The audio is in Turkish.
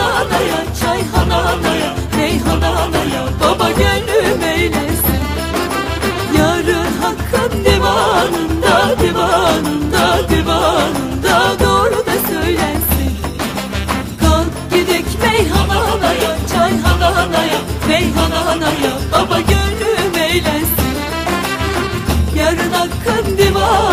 anaya Çayhan anaya Reyhan anaya Baba gönlüm eylesin. Yarın hakkın divanında Divanında divanında Doğru da söylensin. Kalk gidek meyhan anaya Çayhan anaya Reyhan anaya Baba gönlüm eylesin. Yarın hakkın divanında